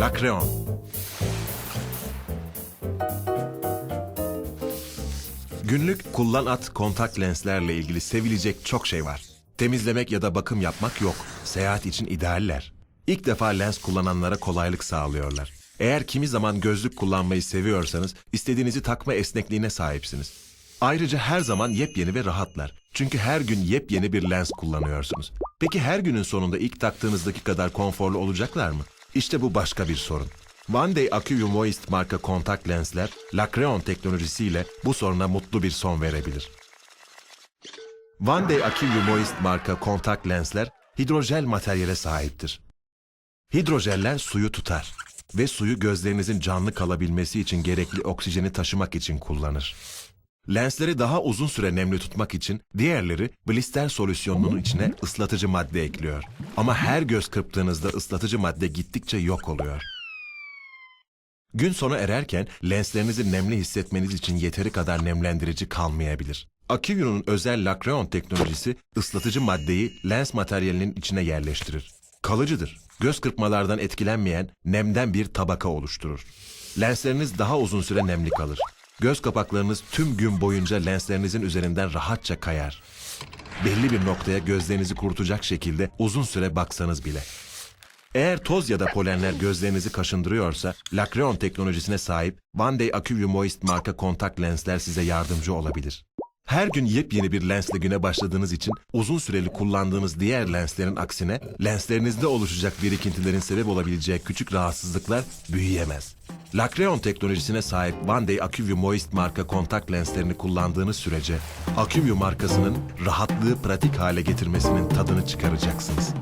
Lacreon. Günlük kullan at kontak lenslerle ilgili sevilecek çok şey var. Temizlemek ya da bakım yapmak yok. Seyahat için idealler. İlk defa lens kullananlara kolaylık sağlıyorlar. Eğer kimi zaman gözlük kullanmayı seviyorsanız istediğinizi takma esnekliğine sahipsiniz. Ayrıca her zaman yepyeni ve rahatlar. Çünkü her gün yepyeni bir lens kullanıyorsunuz. Peki her günün sonunda ilk taktığınızdaki kadar konforlu olacaklar mı? İşte bu başka bir sorun. One Day Acuvue Moist marka kontak lensler, Lacreon teknolojisiyle bu soruna mutlu bir son verebilir. One Day Acuvue Moist marka kontak lensler hidrojel materyale sahiptir. Hidrojeller suyu tutar ve suyu gözlerinizin canlı kalabilmesi için gerekli oksijeni taşımak için kullanır. Lensleri daha uzun süre nemli tutmak için diğerleri blister solüsyonunun içine ıslatıcı madde ekliyor. Ama her göz kırptığınızda ıslatıcı madde gittikçe yok oluyor. Gün sonu ererken lenslerinizi nemli hissetmeniz için yeteri kadar nemlendirici kalmayabilir. Akivyu'nun özel Lacreon teknolojisi ıslatıcı maddeyi lens materyalinin içine yerleştirir. Kalıcıdır. Göz kırpmalardan etkilenmeyen nemden bir tabaka oluşturur. Lensleriniz daha uzun süre nemli kalır. Göz kapaklarınız tüm gün boyunca lenslerinizin üzerinden rahatça kayar. Belli bir noktaya gözlerinizi kurutacak şekilde uzun süre baksanız bile. Eğer toz ya da polenler gözlerinizi kaşındırıyorsa, Lacreon teknolojisine sahip One Day Acuvue Moist marka kontak lensler size yardımcı olabilir. Her gün yepyeni bir lensle güne başladığınız için uzun süreli kullandığınız diğer lenslerin aksine lenslerinizde oluşacak birikintilerin sebep olabileceği küçük rahatsızlıklar büyüyemez. Lacreon teknolojisine sahip One Day Acuvue Moist marka kontak lenslerini kullandığınız sürece Acuvue markasının rahatlığı pratik hale getirmesinin tadını çıkaracaksınız.